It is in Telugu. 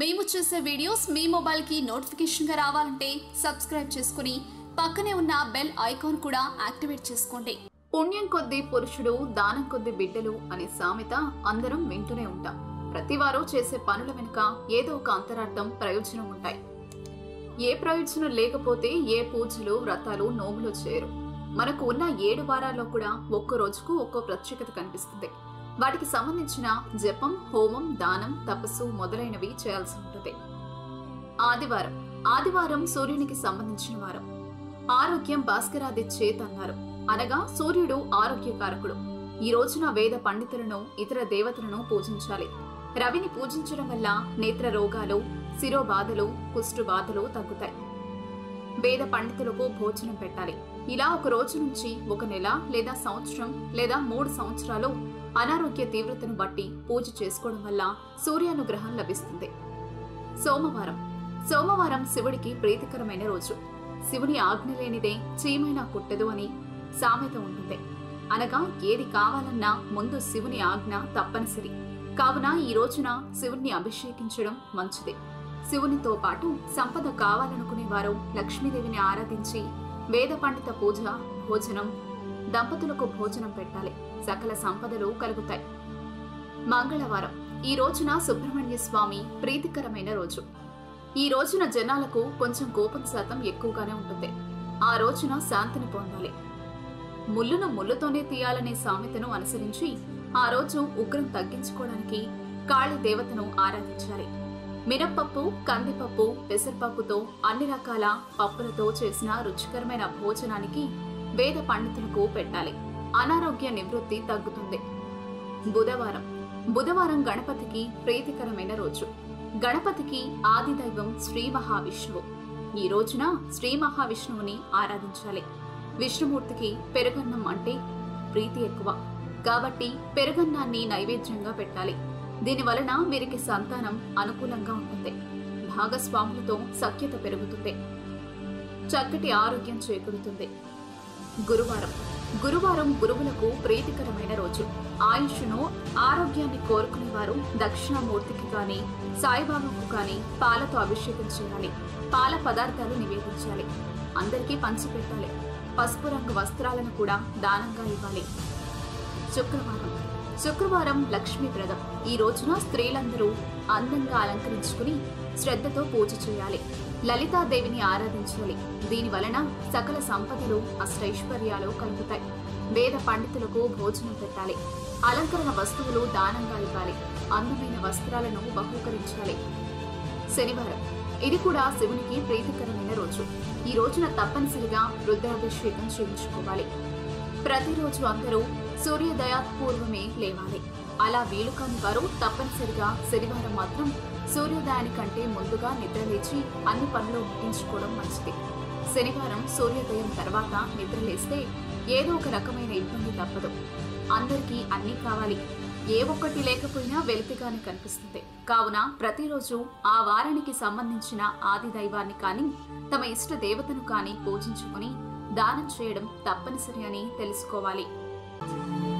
మేము చేసే వీడియోస్ మీ మొబైల్కి నోటిఫికేషన్గా రావాలంటే సబ్స్క్రైబ్ చేసుకుని పక్కనే ఉన్న బెల్ ఐకాన్ కూడా యాక్టివేట్ చేసుకోండి. పుణ్యం కొద్ది పురుషుడు దానం కొద్ది బిడ్డలు అనే సామెత అందరం వింటూనే ఉంటాం. ప్రతివారు చేసే పనుల వెనుక ఏదో ఒక అంతరార్థం ప్రయోజనం ఉంటాయి. ఏ ప్రయోజనం లేకపోతే ఏ పూజలు వ్రతాలు నోములు చేయరు. మనకు ఉన్న ఏడు వారాల్లో కూడా ఒక్కో రోజుకు ఒక్కో ప్రత్యేకత కనిపిస్తుంది. వాటికి సంబంధించిన జపం హోమం దానం తపస్సు మొదలైనవి చేయాల్సి ఉంటుంది. ఆదివారం. ఆదివారం సూర్యునికి సంబంధించిన వారం. ఆరోగ్యం భాస్కరాది చేత్ అన్నారు. అనగా సూర్యుడు ఆరోగ్యకారకుడు ఈ రోజున వేద పండితులను ఇతర దేవతలను పూజించాలి. రవిని పూజించడం వల్ల నేత్ర రోగాలు శిరోబాధలు కుష్టు బాధలు తగ్గుతాయి. వేద పండితులకు భోజనం పెట్టాలి. ఇలా ఒక రోజు నుంచి ఒక నెల లేదా సంవత్సరం లేదా మూడు సంవత్సరాలు అనారోగ్య తీవ్రతను బట్టి పూజ చేసుకోవడం వల్ల సూర్యానుగ్రహం లభిస్తుంది. సోమవారం. సోమవారం శివుడికి ప్రీతికరమైన రోజు. శివుని ఆజ్ఞ లేనిదే చీమైనా కుట్టదు అని సామెత ఉంటుంది. అనగా ఏది కావాలన్నా ముందు శివుని ఆజ్ఞ తప్పనిసరి. కావున ఈ రోజున శివుణ్ణి అభిషేకించడం మంచిది. శివునితో పాటు సంపద కావాలనుకునేవారు లక్ష్మీదేవిని ఆరాధించి వేద పండిత పూజ భోజనం దంపతులకు భోజనం పెట్టాలి. సకల సంపదలు కలుగుతాయి. మంగళవారం. ఈ రోజున సుబ్రహ్మణ్య స్వామి ప్రీతికరమైన రోజు. ఈ రోజున జనాలకు కొంచెం కోపం శాతం ఎక్కువగానే ఉంటుంది. ఆ రోజున శాంతిని పొందాలి. ముళ్ళును ముళ్ళుతోనే తీయాలనే సామెతను అనుసరించి ఆ రోజు ఉగ్రం తగ్గించుకోవడానికి కాళీ దేవతను ఆరాధించాలి. మినప్పప్పు కందిపప్పు పెసరపప్పుతో అన్ని రకాల పప్పులతో చేసిన రుచికరమైన భోజనానికి వేద పండితులకు పెట్టాలి. అనారోగ్య నివృత్తి తగ్గుతుంది. బుధవారం. బుధవారం గణపతికి ప్రీతికరమైన రోజు. గణపతికి ఆది దైవం శ్రీ మహావిష్ణువు. ఈ రోజున శ్రీ మహావిష్ణువుని ఆరాధించాలి. విష్ణుమూర్తికి పెరుగన్నం అంటే ప్రీతి ఎక్కువ. కాబట్టి పెరుగన్నాన్ని నైవేద్యంగా పెట్టాలి. దీని వలన వీరికి సంతానం అనుకూలంగా ఉంటుంది. భాగస్వాములతో సఖ్యత పెరుగుతుంది. చక్కటి ఆరోగ్యం చేకూరుతుంది. గురువారం. గురువారం గురువులకు ప్రీతికరమైన రోజు. ఆయుష్ను ఆరోగ్యాన్ని కోరుకునేవారు దక్షిణామూర్తికి కానీ సాయిబాబాకు కానీ పాలతో అభిషేకం చేయాలి. పాల పదార్థాలు నివేదించాలి. అందరికీ పంచిపెట్టాలి. పసుపు రంగు వస్త్రాలను కూడా దానంగా ఇవ్వాలి. శుక్రవారం. శుక్రవారం లక్ష్మీప్రదం ఈ రోజున స్త్రీలందరూ అందంగా అలంకరించుకుని శ్రద్ధతో పూజ చేయాలి. లలితాదేవిని ఆరాధించాలి. దీని వలన సకల సంపదలు అష్టైశ్వర్యాలు కలుగుతాయి. వేద పండితులకు భోజనం పెట్టాలి. అలంకరణ వస్తువులు దానంగా ఇవ్వాలి. అందమైన వస్త్రాలను బహూకరించాలి. శనివారం. ఇది కూడా శివునికి ప్రీతికరమైన రోజు. ఈ రోజున తప్పనిసరిగా రుద్రాభిషేకం చేయించుకోవాలి. ప్రతిరోజు అందరూ సూర్యోదయాత్పూర్వమే లేవాలి. అలా వీలు కాని వారు తప్పనిసరిగా శనివారం మాత్రం సూర్యోదయానికంటే ముందుగా నిద్రలేచి అన్ని పనులు ముగించుకోవడం మంచిది. శనివారం సూర్యోదయం తర్వాత నిద్రలేస్తే ఏదో ఒక రకమైన ఇబ్బంది తప్పదు. అందరికీ అన్నీ కావాలి. ఏ ఒక్కటి లేకపోయినా వెలితిగానే కనిపిస్తుంది. కావున ప్రతిరోజు ఆ వారానికి సంబంధించిన ఆది దైవాన్ని కానీ తమ ఇష్ట దేవతను కానీ పూజించుకుని దానం చేయడం తప్పనిసరి అని తెలుసుకోవాలి.